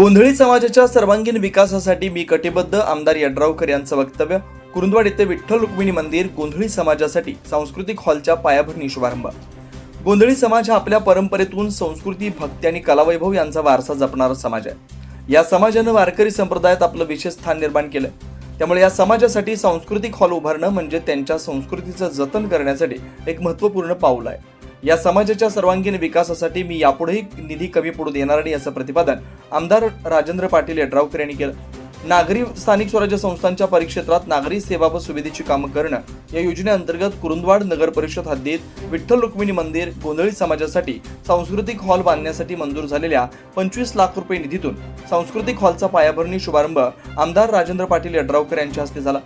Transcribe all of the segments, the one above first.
गोंधळी समाजाच्या सर्वांगीण विकासासाठी मी कटिबद्ध आमदार यड्रावकर यांचं वक्तव्य. कुरुंदवाड येथे विठ्ठल रुक्मिणी मंदिर गोंधळी समाजासाठी सांस्कृतिक हॉलच्या पायाभरणी शुभारंभ. गोंधळी समाज हा आपल्या परंपरेतून संस्कृती भक्ती आणि कलावैभव यांचा वारसा जपणारा समाज आहे. या समाजानं वारकरी संप्रदायात आपलं विशेष स्थान निर्माण केलं. त्यामुळे या समाजासाठी सांस्कृतिक हॉल उभारणं म्हणजे त्यांच्या संस्कृतीचं जतन करण्यासाठी एक महत्त्वपूर्ण पाऊल आहे. या समाजाच्या सर्वांगीण विकासासाठी मी यापुढेही निधी कमी पडू देणार नाही असं प्रतिपादन आमदार राजेंद्र पाटील यड्रावकर यांनी केलं. नागरी स्थानिक स्वराज्य संस्थांच्या परिक्षेत्रात नागरी सेवा व सुविधेची कामं करणं या योजनेअंतर्गत कुरुंदवाड नगर परिषद हद्दीत विठ्ठल रुक्मिणी मंदिर गोंधळी समाजासाठी सांस्कृतिक हॉल बांधण्यासाठी मंजूर झालेल्या पंचवीस लाख रुपये निधीतून सांस्कृतिक हॉलचा पायाभरणी शुभारंभ आमदार राजेंद्र पाटील यड्रावकर यांच्या हस्ते झाला.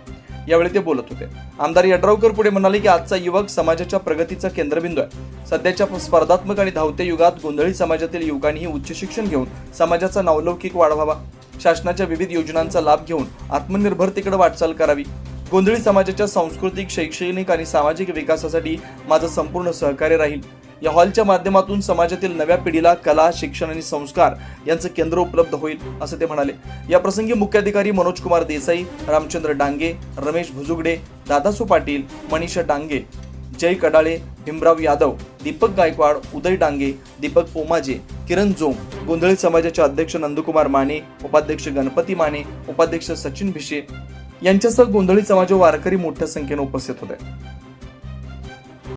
यावेळी ते बोलत होते. आमदार यड्रावकर पुढे म्हणाले की आजचा युवक समाजाच्या प्रगतीचा केंद्रबिंदू आहे. सध्याच्या स्पर्धात्मक आणि धावत्या युगात गोंधळी समाजातील युवकांनीही उच्च शिक्षण घेऊन समाजाचा नावलौकिक वाढवावा शासनाच्या विविध योजनांचा लाभ घेऊन आत्मनिर्भरतेकडे वाटचाल करावी. गोंधळी समाजाच्या सांस्कृतिक शैक्षणिक आणि सामाजिक विकासासाठी माझं संपूर्ण सहकार्य राहील. या हॉलच्या माध्यमातून समाजातील नव्या पिढीला कला शिक्षण आणि संस्कार यांचं केंद्र उपलब्ध होईल असं ते म्हणाले. या प्रसंगी मुख्याधिकारी मनोज कुमार देसाई रामचंद्र डांगे रमेश भुजुगडे दादासू पाटील मनीषा डांगे जय कडाळे भीमराव यादव दीपक गायकवाड उदय डांगे दीपक ओमाजे किरण जोम गोंधळी समाजाचे अध्यक्ष नंदकुमार माने उपाध्यक्ष गणपती माने उपाध्यक्ष सचिन भिशे यांच्यासह गोंधळी समाज वारकरी मोठ्या संख्येने उपस्थित होते.